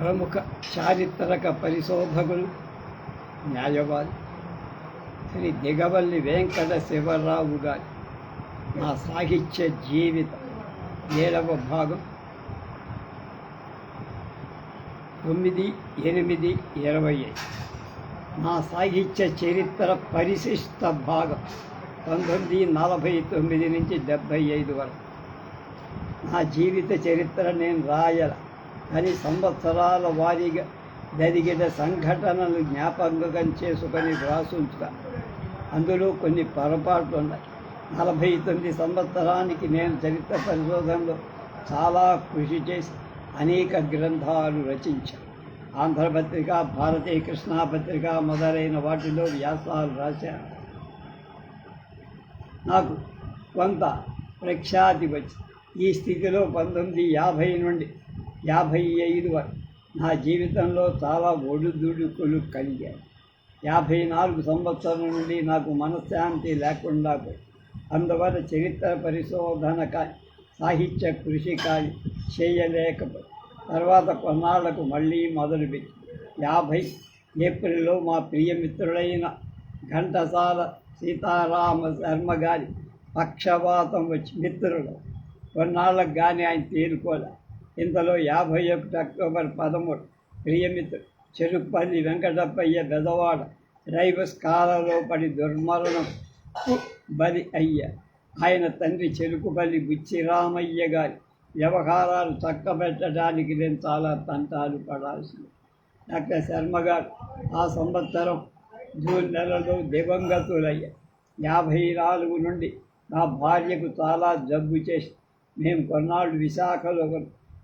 ప్రముఖ చారిత్రక పరిశోధకులు న్యాయవాది శ్రీ దిగవల్లి వెంకట శివరావు గారి నా సాహిత్య జీవిత ఏడవ భాగం. తొమ్మిది ఎనిమిది ఇరవై ఐదు. నా సాహిత్య చరిత్ర పరిశిష్ట భాగం పంతొమ్మిది నలభై తొమ్మిది నుంచి డెబ్భై ఐదు వరకు. నా జీవిత చరిత్ర నేను రాయల. అని సంవత్సరాల వారీగా జరిగిన సంఘటనలు జ్ఞాపకం చేసుకొని వ్రాసుంచుతా అందులో కొన్ని పొరపాట్లు ఉన్నాయి. నలభై తొమ్మిది సంవత్సరానికి నేను చరిత్ర పరిశోధనలో చాలా కృషి చేసి అనేక గ్రంథాలు రచించాను. ఆంధ్రపత్రిక భారతీయ కృష్ణా పత్రిక మొదలైన వాటిలో వ్యాసాలు రాశాను. నాకు కొంత ప్రఖ్యాతి వచ్చి ఈ స్థితిలో పంతొమ్మిది యాభై నుండి యాభై ఐదు వరకు నా జీవితంలో చాలా ఒడిదుడుకులు కలిగాయి. యాభై నాలుగు సంవత్సరం నుండి నాకు మనశ్శాంతి లేకుండా పోయి అందువల్ల చరిత్ర పరిశోధన కానీ సాహిత్య కృషి కానీ చేయలేకపోయి తర్వాత కొన్నాళ్ళకు మళ్ళీ మొదలుపెట్టి యాభై ఏప్రిల్లో మా ప్రియమిత్రుడైన ఘంటసాల సీతారామ శర్మ గారి పక్షవాతం వచ్చి మిత్రుడు కొన్నాళ్ళకు కానీ ఆయన తేరుకోలే ఇంతలో యాభై ఒకటి అక్టోబర్ పదమూడు ప్రియమిత్రుడు చెరుపల్లి వెంకటప్పయ్య బెదవాడ రైవస్ కాలలో పడి దుర్మరణం బలి అయ్య. ఆయన తండ్రి చెరుకుపల్లి బుచ్చిరామయ్య గారి వ్యవహారాలు చక్కబెట్టడానికి నేను చాలా తంటాలు పడాల్సింది. డాక్టర్ శర్మ గారు ఆ సంవత్సరం జూన్ నెలలో దివంగతులయ్య. యాభై నాలుగు నుండి నా భార్యకు చాలా జబ్బు చేసి మేము కొన్నాళ్ళు విశాఖలో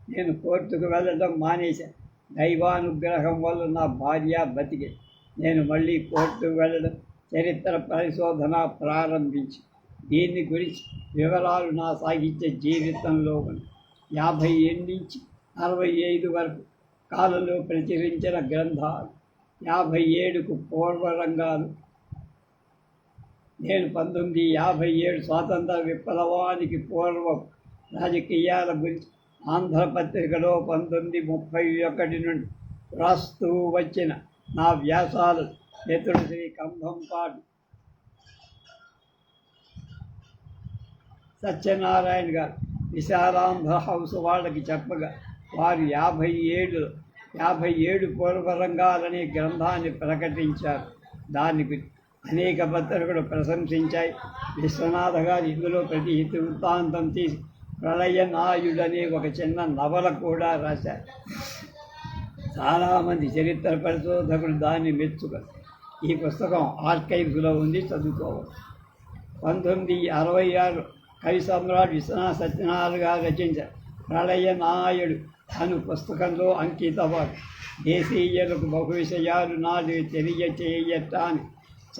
నేను కోర్టుకు వెళ్ళడం మానేశాను. దైవానుగ్రహం వల్ల నా భార్య బతికే. నేను మళ్ళీ కోర్టుకు వెళ్ళడం చరిత్ర పరిశోధన ప్రారంభించి. దీని గురించి వివరాలు నా సాహిత్య జీవితంలో ఉన్నాయి. యాభై ఏడు నుంచి అరవై ఐదు వరకు కాలంలో ప్రచురించిన గ్రంథాలు యాభై ఏడుకు పూర్వరంగాలు. నేను పంతొమ్మిది యాభై ఏడు స్వాతంత్ర విప్లవానికి పూర్వం రాజకీయాల గురించి ఆంధ్రపత్రికలో పంతొమ్మిది ముప్పై ఒకటి నుండి రాస్తూ వచ్చిన నా వ్యాసాలు మిత్రుడు శ్రీ కంభంపాటి సత్యనారాయణ గారు విశాలాంధ్ర హౌస్ వాళ్ళకి చెప్పగా వారు యాభై ఏడు యాభై ఏడు పూర్వరంగాలనే గ్రంథాన్ని ప్రకటించారు. దాన్ని అనేక పత్రికలు ప్రశంసించాయి. విశ్వనాథ గారు ఇందులో ప్రతి వృత్తాంతం తీసి ప్రళయ నాయుడని ఒక చిన్న నవల కూడా రాశారు. చాలామంది చరిత్ర పరిశోధకులు దాన్ని మెచ్చుకారు ఈ పుస్తకం ఆర్కైవ్స్లో ఉంది చదువుకోవచ్చు. పంతొమ్మిది అరవై ఆరు కవి సమ్రాట్ విశ్వనాథ సత్యనారాయణ గారు రచించారు ప్రళయ నాయుడు అను పుస్తకంలో అంకితవారు దేశీయులకు బహు విషయాలు నాడు తెలియచేయటానికి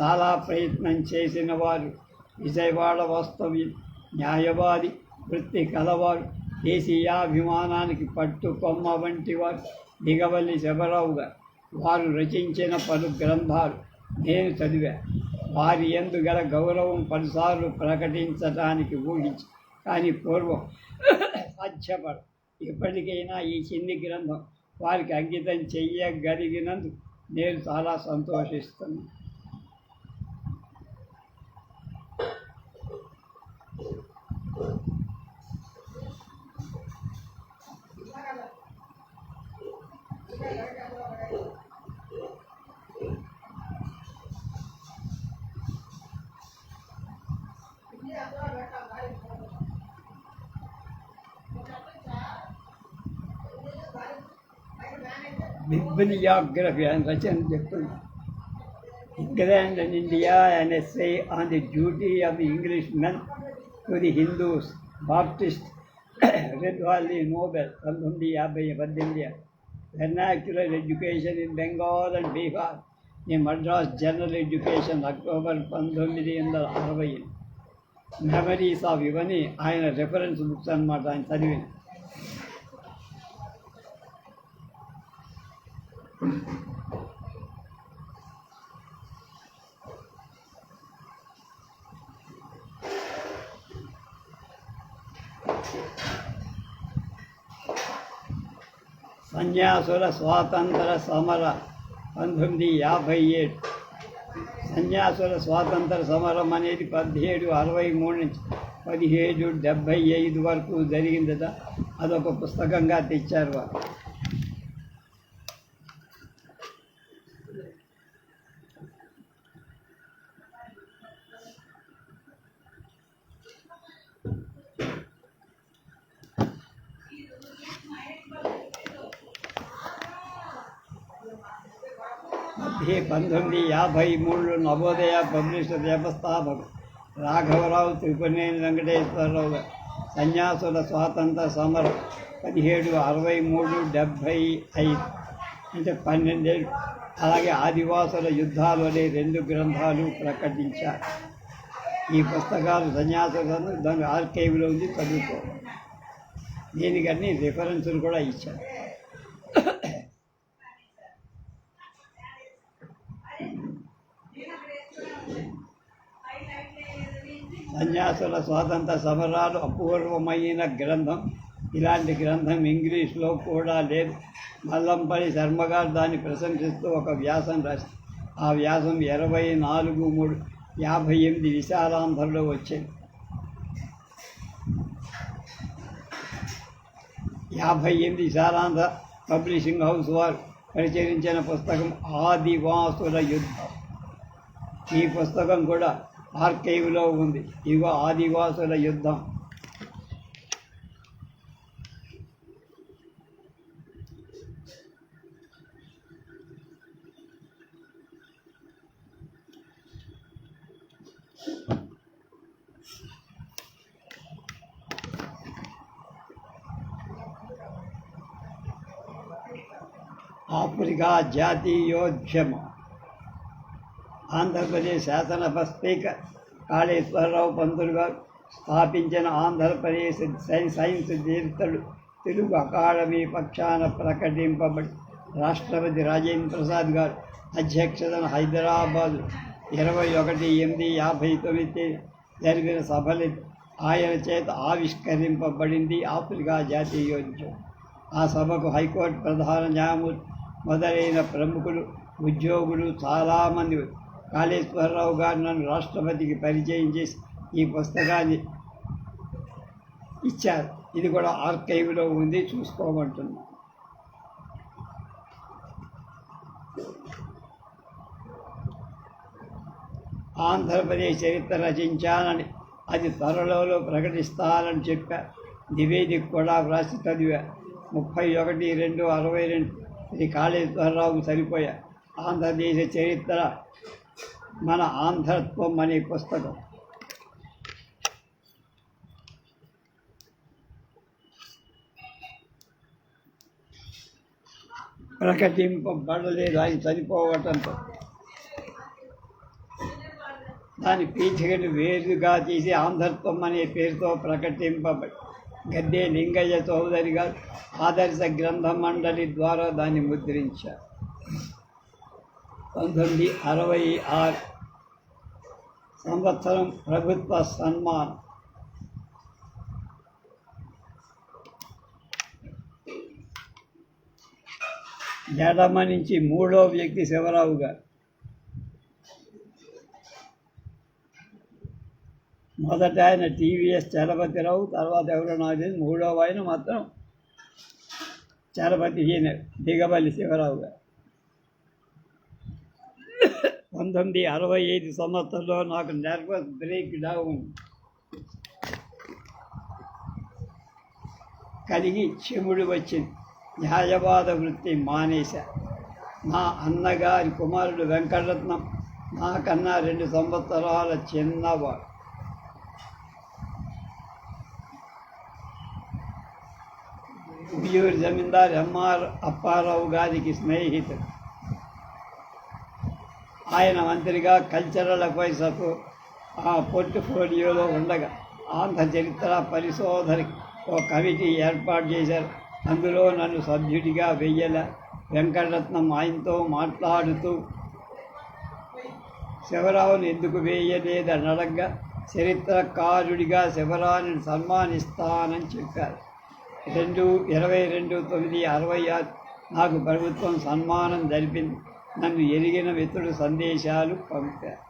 చాలా ప్రయత్నం చేసిన వారు. విజయవాడ వాస్తవ్యం న్యాయవాది వృత్తి కలవారు దేశీయాభిమానానికి పట్టు కొమ్మ వంటి వారు దిగవల్లి శబరావు గారు. వారు రచించిన పలు గ్రంథాలు నేను చదివా. వారి ఎందు గల గౌరవం పలుసార్లు ప్రకటించటానికి ఊహించి కానీ పూర్వం సాధ్యపడ ఇప్పటికైనా ఈ చిన్ని గ్రంథం వారికి అంకితం చెయ్యగలిగినందుకు నేను చాలా సంతోషిస్తున్నాను. bibliography and రచన చెప్తున్నా England and India an essay on the duty of the Englishmen to the Hindus, Baptist, Redwali Nobel, పంతొమ్మిది యాభై పద్దెనిమిది vernacular education in Bengal and Bihar ఈ మద్రాస్ జనరల్ ఎడ్యుకేషన్ అక్టోబర్ పంతొమ్మిది వందల అరవై మెమరీస్ ఆఫ్ ఇవన్నీ ఆయన రెఫరెన్స్ బుక్స్ అన్నమాట ఆయన చదివిన సన్యాసుల స్వాతంత్ర సమర పంతొమ్మిది యాభై ఏడు. సన్యాసుల స్వాతంత్ర సమరం అనేది పదిహేడు అరవై మూడు నుంచి పదిహేడు డెబ్భై ఐదు వరకు జరిగిందట. అదొక పుస్తకంగా తెచ్చారు వారు ఈ పంతొమ్మిది యాభై మూడులో నవోదయ పబ్లిషర్ వ్యవస్థాపకు రాఘవరావు త్రిపునేని వెంకటేశ్వరరావు సన్యాసుల స్వాతంత్ర సమరం పదిహేడు అరవై మూడు డెబ్భై ఐదు అంటే పన్నెండేళ్ళు అలాగే ఆదివాసుల యుద్ధాలు అనే రెండు గ్రంథాలు ప్రకటించారు। ఈ పుస్తకాలు సన్యాసులను దాని ఆర్కైవ్లో ఉంది చదువుకో। దీనికన్నీ రిఫరెన్సులు కూడా ఇచ్చారు। సన్యాసుల స్వాతంత్ర సమరాలు అపూర్వమైన గ్రంథం. ఇలాంటి గ్రంథం ఇంగ్లీష్లో కూడా లేదు. మల్లంపల్లి శర్మగారు దాన్ని ప్రశంసిస్తూ ఒక వ్యాసం రాసి ఆ వ్యాసం ఇరవై నాలుగు మూడు యాభై ఎనిమిది విశాలాంధ్రలో వచ్చింది. యాభై ఎనిమిది విశాలాంధ్ర పబ్లిషింగ్ హౌస్ వారు ప్రచురించిన పుస్తకం ఆదివాసుల యుద్ధం. ఈ పుస్తకం కూడా ఆర్కైవ్లో ఉంది. ఇగో ఆదివాసుల యుద్ధం. ఆఫ్రికా జాతీయోద్యమం. ఆంధ్రప్రదేశ్ శాసనసభ స్పీకర్ కాళేశ్వరరావు పంతులు గారు స్థాపించిన ఆంధ్రప్రదేశ్ సై- సైన్స్ తీర్థులు తెలుగు అకాడమీ పక్షాన ప్రకటింపబడి రాష్ట్రపతి రాజేంద్ర ప్రసాద్ గారు అధ్యక్షతన హైదరాబాద్ ఇరవై ఒకటి ఎనిమిది యాభై తొమ్మిది జరిగిన సభలు ఆయన చేత ఆవిష్కరింపబడింది ఆఫ్రికా జాతీయోద్యమం ఆ సభకు హైకోర్టు ప్రధాన న్యాయమూర్తి మొదలైన ప్రముఖులు ఉద్యోగులు చాలామంది కాళేశ్వరరావు గారు నన్ను రాష్ట్రపతికి పరిచయం చేసి ఈ పుస్తకాన్ని ఇచ్చారు. ఇది కూడా ఆర్కైవ్లో ఉంది చూసుకోమంటున్నా. ఆంధ్రప్రదేశ్ చరిత్ర రచించానని అది త్వరలో ప్రకటిస్తానని చెప్పారు నివేదిక కూడా వ్రాసి చదివా. ముప్పై ఒకటి రెండు అరవై రెండు శ్రీ కాళేశ్వరరావు సరిపోయా. ఆంధ్రదేశ చరిత్ర మన ఆంధ్రత్వం అనే పుస్తకం. ప్రకటింపబడలేదు ఆయన చనిపోవటంతో. దాని పీఠికను వేరుగా తీసి ఆంధ్రత్వం అనే పేరుతో ప్రకటింపబడి గద్దే లింగయ్య చౌదరి గారు ఆదర్శ గ్రంథ మండలి ద్వారా దాన్ని ముద్రించారు. పంతొమ్మిది అరవై ఆరు సంవత్సరం ప్రభుత్వ సన్మాన్. ఎడమ నుంచి మూడో వ్యక్తి శివరావు గారు. మొదట ఆయన టీవీఎస్ చలపతిరావు తర్వాత ఎవరో నాకు మూడవ ఆయన మాత్రం చలపతి ఈయన దిగబల్లి శివరావు గారు. పంతొమ్మిది అరవై ఐదు సంవత్సరంలో నాకు నర్వస్ బ్రేక్ డౌన్ కలిగి చెముడు వచ్చింది. న్యాయవాద వృత్తి మానేశా. నా అన్నగారి కుమారుడు వెంకటరత్నం నాకన్నా రెండు సంవత్సరాల చిన్నవాడు. ఉయ్యూరు జమీందార్ ఎంఆర్ అప్పారావు గారికి స్నేహితుడు. ఆయన మంత్రిగా కల్చరల్ అఫైర్స్కు ఆ పోర్ట్ఫోలియోలో ఉండగా ఆంధ్ర చరిత్ర పరిశోధనకి ఓ కమిటీ ఏర్పాటు చేశారు. అందులో నన్ను సభ్యుడిగా వెయ్యల వెంకటరత్నం ఆయనతో మాట్లాడుతూ శివరావుని ఎందుకు వేయలేదని అడగ్గా చరిత్రకారుడిగా శివరావుని సన్మానిస్తానని చెప్పారు. రెండు ఇరవై రెండు తొమ్మిది అరవై ఆరు నాకు ప్రభుత్వం సన్మానం జరిపింది. నన్ను ఎరిగిన మిత్రుడు సందేశాలు పంపారు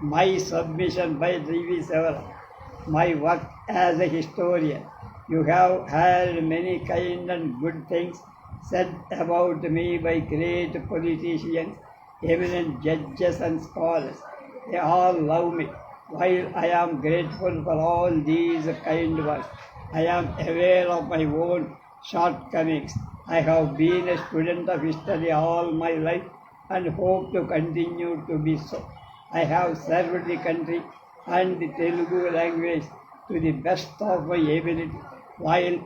my submission by G.V. Severa, my work as a historian. You have heard many kind and good things said about me by great politicians, eminent judges and scholars. They all love me. While I am grateful for all these kind words, I am aware of my own shortcomings. I have been a student of history all my life and hope to continue to be so. I have served the country and the Telugu language to the best of my ability while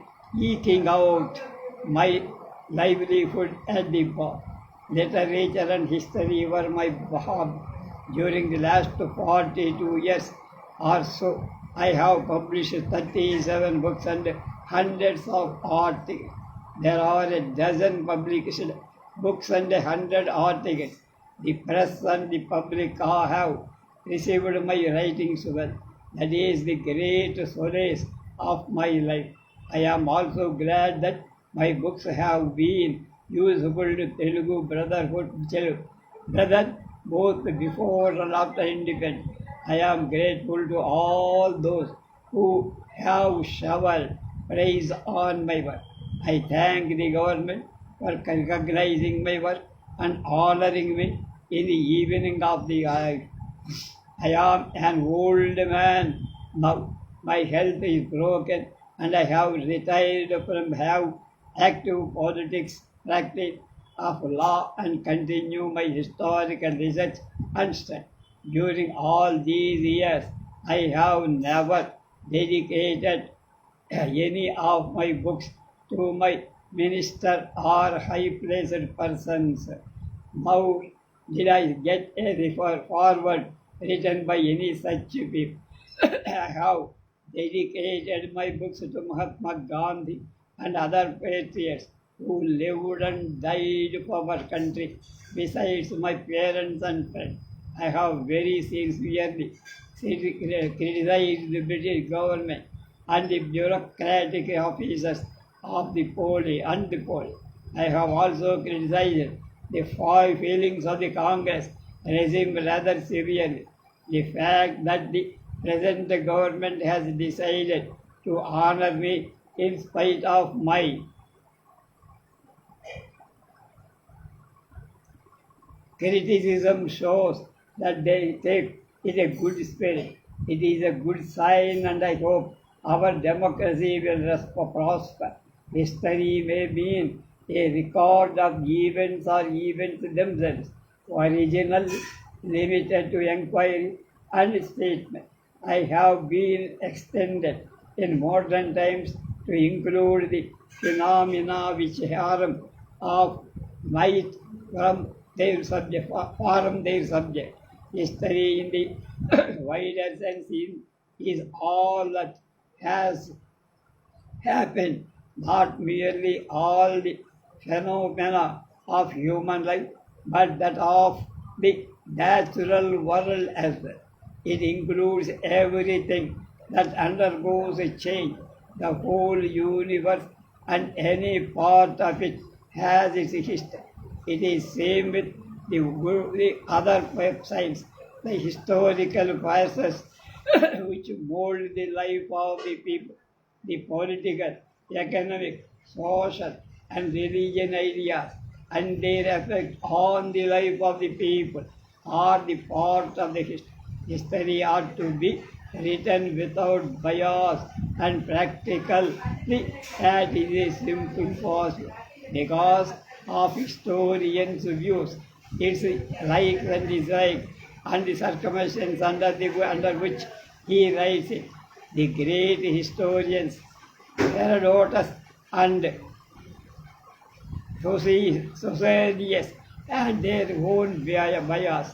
eking out my livelihood at the bar. Literature and history were my hobby. During the last 42 years or so, I have published 37 books and hundreds of articles. There are a dozen published books and a hundred articles. The press and the public have received my writings well. That is the great solace of my life. I am also glad that my books have been useful to Telugu Brotherhood brother both before and after independence. I am grateful to all those who have showered praise on my work. I thank the government for recognizing my work and honoring me in the evening of the eye. I am an old man now. My health is broken and I have retired from have active politics practice of law and continue my historical research and study. During all these years, I have never dedicated any of my books to my minister or high placed persons. Now did I get a refer forward written by any such people. Have dedicated my books to Mahatma Gandhi and other patriots who lived and died for our country, besides my parents and friends. I have very sincerely criticized the British government and the bureaucratic officers of the police and the police. I have also criticized the five feelings of the Congress regime rather severely. The fact that the present government has decided to honor me in spite of my criticism shows that they take it a good spirit. It is a good sign, and I hope our democracy will prosper. History may mean a record of events or events themselves, originally limited to inquiry and statement. I have been extended in modern times to include the phenomena which harm of might from their subject, from their subject. History in the wider sense is all that has happened, not merely all the phenomena of human life, but that of the natural world as well. It includes everything that undergoes a change. The whole universe and any part of it has its history. It is same with the, the other science, the historical process which mold the life of the people, the political, economic, social, and religion ideas, and their effect on the life of the people are the part of the history. History ought to be written without bias and practically that is a simple possible because of historians' views. It's like and dislike and the circumstances under, the, under which he writes it. The great historians Herodotus and Societius and their own bias.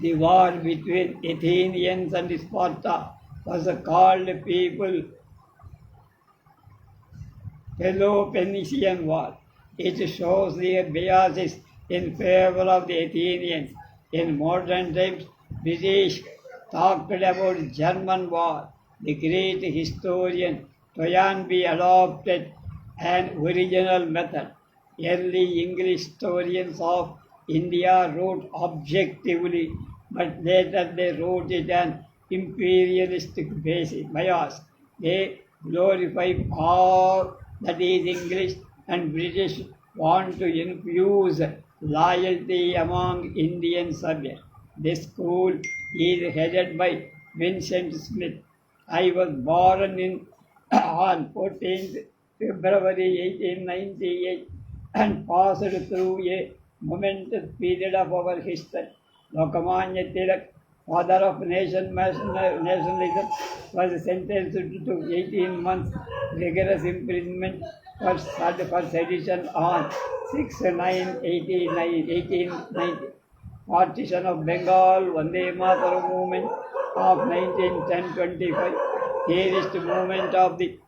The war between Athenians and Sparta was called people Peloponnesian War. It shows their biases in favor of the Athenians. In modern times, British talked about German war. The great historian Toynbee adopted an original method. Early English historians of India wrote objectively, but later they wrote it an imperialistic basis, bias. They glorify all that is English and British want to infuse loyalty among Indian subjects. This school is headed by Vincent Smith. I was born in on 14th February 1898 and passed through a momentous period of our history. Lokamanya Tilak, father of nation nationalism, was sentenced to 18 months rigorous imprisonment for, for sedition on 6 9 1890. Partition of Bengal, Vande Mataram movement of 1910-25, terrorist movement of the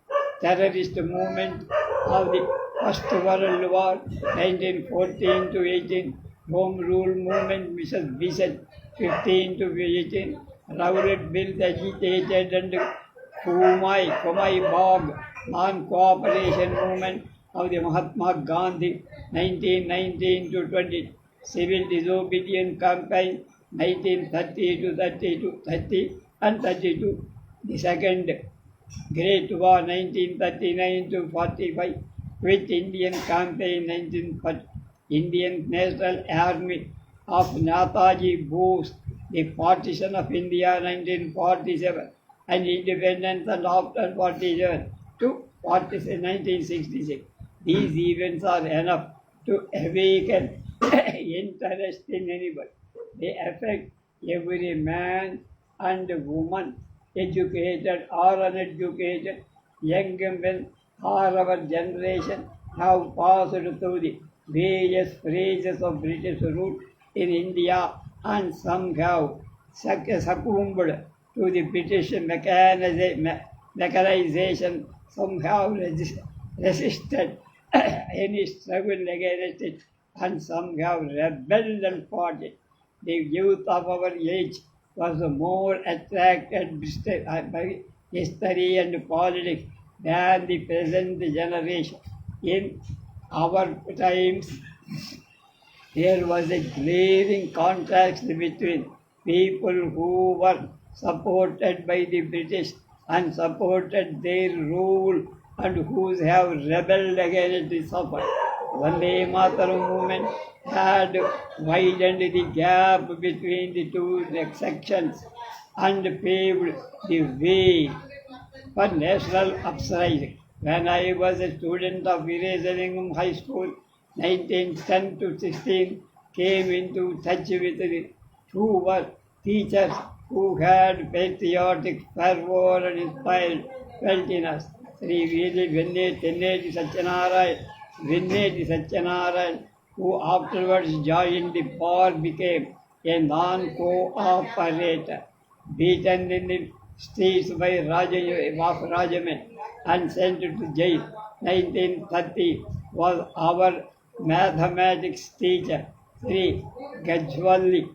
terrorist movement of the First World War 1914 to 18, Home Rule Movement, Mrs. Vision 15 to 18, Rowlatt Bill agitated and Kumai, Kumai Bog, Non-Cooperation Movement of the Mahatma Gandhi 1919 to 20, Civil Disobedience Campaign 1930 to 32, 30 and 32, the Second Great War 1939 to 45, with Indian Campaign 1940, Indian National Army of Nataji Bose, the partition of India 1947, and independence and after 47 to 1966. These events are enough to awaken interest in anybody. They affect every man and woman, educated or uneducated, young men or our generation have passed through the various phases of British rule in India and some have succumbed to the British mechanization, some have resisted any struggle against it, and some have rebelled and fought it. The youth of our age was more attracted uh, by history and politics than the present generation. In our times, there was a glaring contrast between people who were supported by the British and supported their rule and who have rebelled against the suffer. Vande Mataram movement had widened the gap between the two sections and paved the way for national uprising. When I was a student of Viresalingam High School, 1910 to 16, came into touch with the two were teachers who had patriotic fervor and inspired felt in us. Sri Vinneti Satyanarayan, Vinneti Satyanarayan, who afterwards joined the bar, became a non-cooperator, beaten in the streets by Raja Rajaman and sent to jail. 1930 was our mathematics teacher, Sri Gajwali,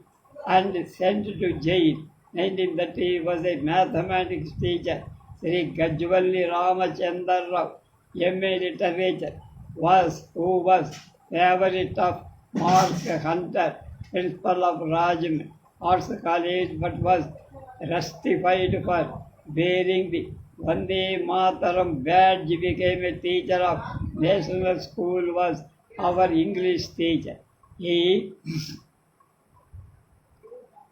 and sent to jail. 1930 was a mathematics teacher, Sri Gajwali Ramachandra Rao, MA Literature, was who was favorite of Mark Hunter, principal of Rajam Arts College, but was rustified for bearing the Vande Mataram badge, became a teacher of national school, was our English teacher. He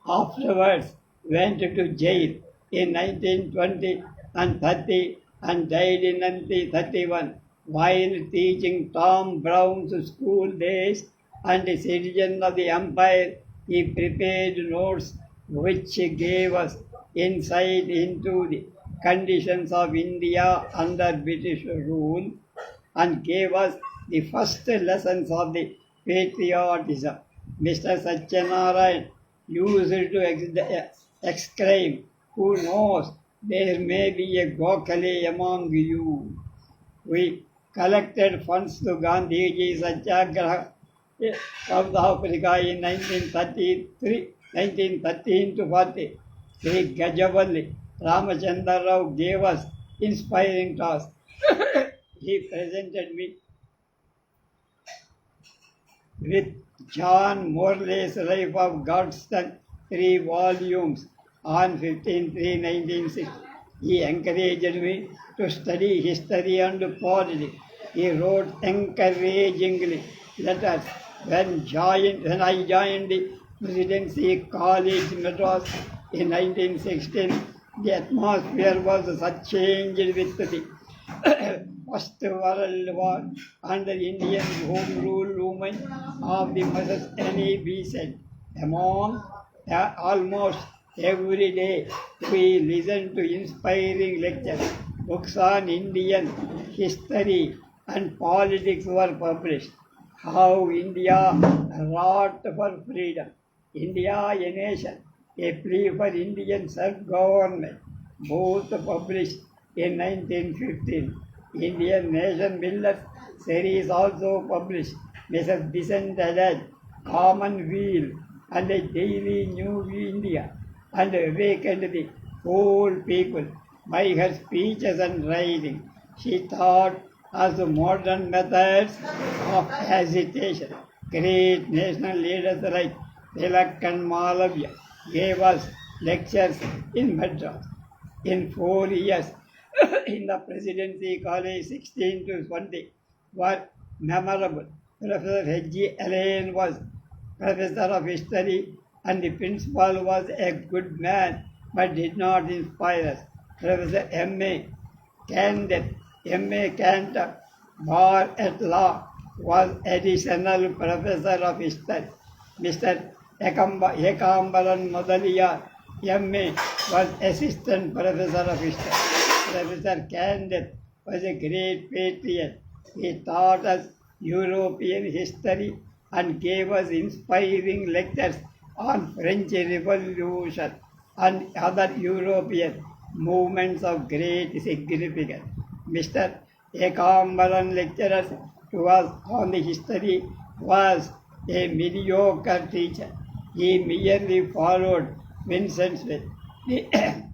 afterwards went to jail in 1920 and 30 and died in 1931 while teaching Tom Brown's school days and citizen of the empire. He prepared notes which gave us insight into the conditions of India under British rule and gave us the first lessons of the patriotism. Mr. Satyanarayan used to exclaim, Who knows, there may be a Gokhale among you. We collected funds to Gandhiji Satyagraha eh, South Africa in 1933, 1913 to 40. Sri Gajavalli Ramachandra Rao gave us inspiring talks. he presented me with John Morley's Life of Godson, three volumes on 15-3-1960. He encouraged me to study history and politics. He wrote encouragingly letters when, joined, when I joined the Presidency College Madras in 1916. The atmosphere was such changed with the First World War and the Indian Home Rule movement of the Mrs. Annie Besant. Among almost every day we listen to inspiring lectures. Books on Indian history and politics were published. How India wrought for freedom. India a nation, a plea for Indian self-government, both published in 1915. Indian Nation Builders series also published. Mrs. Besant Adad, Commonweal, and a daily New India, and awakened the whole people by her speeches and writing. She taught us the modern methods of agitation. Great national leaders like Tilak and Malavya gave us lectures in Madras. In four years, in the Presidency College 16 to 20 were memorable. Professor H.G. Allen was professor of history and the principal was a good man but did not inspire us. Professor M.A. Candid, M.A. Cantor, bar at law, was additional professor of history. Mr. Ekamba, Ekambaran Madaliya, M.A. was assistant professor of history. Professor Candid was a great patriot. He taught us European history and gave us inspiring lectures on French Revolution and other European movements of great significance. Mr. Ekambaran lecturers to us on the history was a mediocre teacher. He merely followed Vincent Smith. The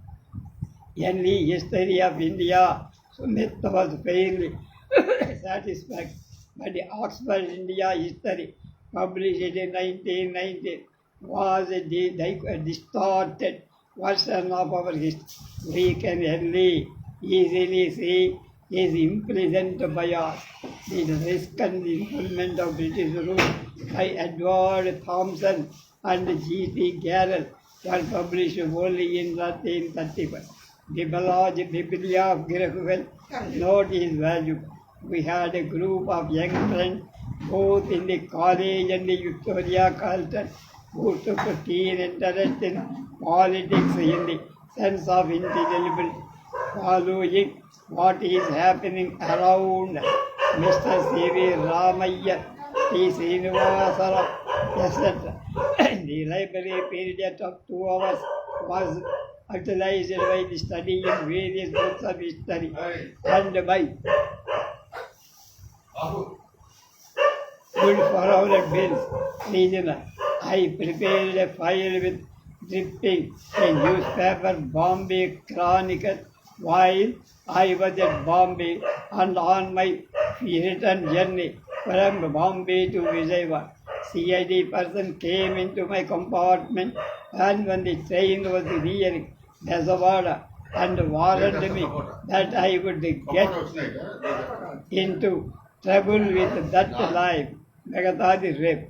history of India, Smith was fairly satisfied by the Oxford India history published in 1990 was a di- di- a distorted version of our history. We can easily see his implicit bias, the risk and the of British rule by Edward Thompson and G.T. Garrell were published only in 1931. The Ballad Biblia of Graham note is valuable. We had a group of young friends both in the college and the Victoria Carlton who took a keen interest in politics in the sense of intelligible following what is happening around Mr. C.V. Ramaya, T. Srinivasara, etc. the library period of two hours was utilized by the study in various books of history and by good for our bills. I prepared a file with dripping a newspaper Bombay Chronicle while I was at Bombay and on my return journey from Bombay to Vijayawada. CID person came into my compartment and when the train was nearing Bezawada and warned me that I would get into trouble with that life, Megadadi rape.